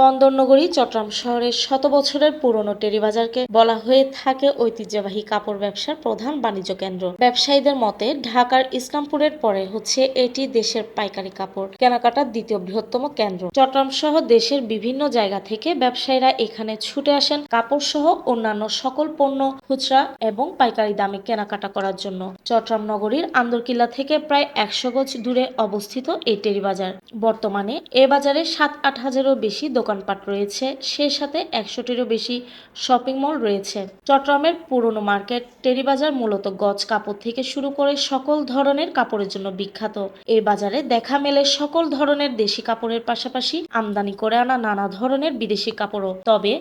বন্দরনগরী, চট্টগ্রাম শহরের শত বছরের পুরনো টেরিবাজারকে বলা হয়ে থাকে ঐতিহ্যবাহী কাপড় ব্যবসার প্রধান বাণিজ্য কেন্দ্র। ব্যবসায়ীদের মতে, ঢাকার ইসলামপুরের পরে হচ্ছে এটি দেশের পাইকারি কাপড় কেনাকাটার দ্বিতীয় বৃহত্তম কেন্দ্র। চট্টগ্রাম সহ দেশের বিভিন্ন জায়গা থেকে ব্যবসায়ীরা এখানে ছুটে আসেন কাপড় সহ অন্যান্য সকল পণ্য, খুচরা এবং পাইকারি দামে কেনাকাটা করার জন্য। চট্টগ্রাম নগরীর আন্দরকিল্লা থেকে প্রায় একশো গজ দূরে অবস্থিত এই টেরিবাজার। বর্তমানে এ বাজারে সাত আট হাজারও বেশি দোকানপাট রয়েছে সে সাথে একশোটিরও বেশি শপিং মল রয়েছে। চট্টগ্রামের পুরনো মার্কেট টেরিবাজার মূলত গজ কাপড় থেকে শুরু করে সকল ধরনের কাপড়ের জন্য বিখ্যাত। এই বাজারে দেখা মেলে সকল ধরনের দেশি কাপড়ের পাশাপাশি আমদানি করে আনা নানা ধরনের বিদেশি কাপড়ও। তবে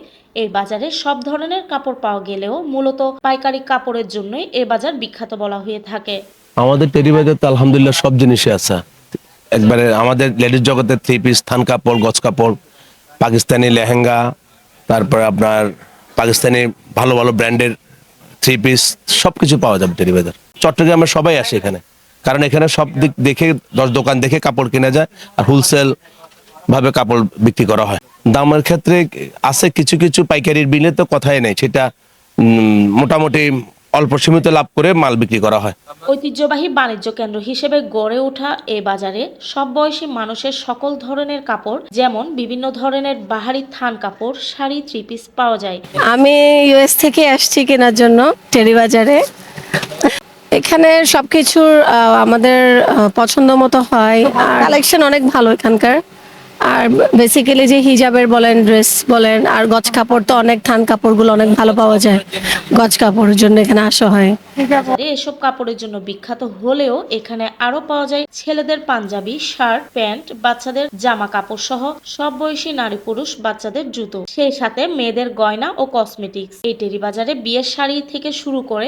এই বাজারে সব ধরনের কাপড় পাওয়া গেলেও মূলত পাইকারি কাপড়ের জন্যই এ বাজার বিখ্যাত বলা হয়ে থাকে। আমাদের টেরিবাজার তো আলহামদুলিল্লাহ সব জিনিসই আছে। একবারে আমাদের লেডিস জগতের থ্রি পিস থান কাপড়, গজ কাপড় পাকিস্তানি লেহেঙ্গা, তারপরে আপনার পাকিস্তানি ভালো ভালো ব্র্যান্ডের থ্রি পিস সব কিছু পাওয়া যাবে টেরিবাজার চট্টগ্রামের সবাই আসে এখানে। কারণ এখানে সব দিক দেখে, দশ দোকান দেখে কাপড় কেনা যায় আর হোলসেল ভাবে কাপড় বিক্রি করা হয়। দামের ক্ষেত্রে আছে কিছু কিছু পাইকারির বিলে তো কথাই নেই। সেটা মোটামুটি অল্প সীমিত লাভ করে মাল বিক্রি করা হয়। ঐতিহ্যবাহী বাণিজ্য কেন্দ্র হিসেবে গড়ে ওঠা এ বাজারে সব বয়সী মানুষের সকল ধরনের কাপড় যেমন বিভিন্ন ধরনের বাহারি থান কাপড় শাড়ি থ্রি পিস পাওয়া যায়। আমি ইউএস থেকে আসছি কেনার জন্য টেরি বাজারে এখানে সবকিছুর আহ, আমাদের পছন্দ মতো হয়। আর কালেকশন অনেক ভালো এখানকার। আর বেসিক্যালি যে হিজাবের বলেন ড্রেস বলেন আর গছ কাপড় তো অনেক থান কাপড়গুলো অনেক ভালো পাওয়া যায়। গজ কাপড়ের জন্য এখানে আসা হয়। এসব কাপড়ের জন্য বিখ্যাত হলেও এখানে আরও পাওয়া যায় ছেলেদের পাঞ্জাবি, শার্ট, প্যান্ট, বাচ্চাদের জামা কাপড় সহ সব বয়সী নারী পুরুষ বাচ্চাদের জুতো। সেই সাথে মেয়েদের গয়না ও কসমেটিক্স এই বাজারে বিয়ের শাড়ি থেকে শুরু করে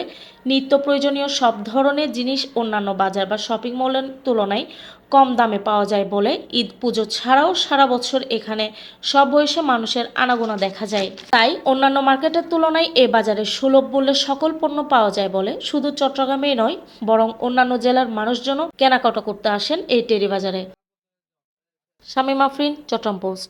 নিত্য প্রয়োজনীয় সব ধরনের জিনিস অন্যান্য বাজার বা শপিং মলের তুলনায় কম দামে পাওয়া যায় বলে ঈদ পুজো ছাড়াও সারা বছর এখানে সব বয়সে মানুষের আনাগোনা দেখা যায়। তাই অন্যান্য মার্কেটের তুলনায় এ বাজারে সুলভ সকল পণ্য পাওয়া যায় বলে। শুধু চট্টগ্রামেই নয়, বরং অন্যান্য জেলার মানুষজনও কেনাকাটা করতে আসেন এই টেরি বাজারে শামীম আফরিন, চট্টগ্রাম পোস্ট।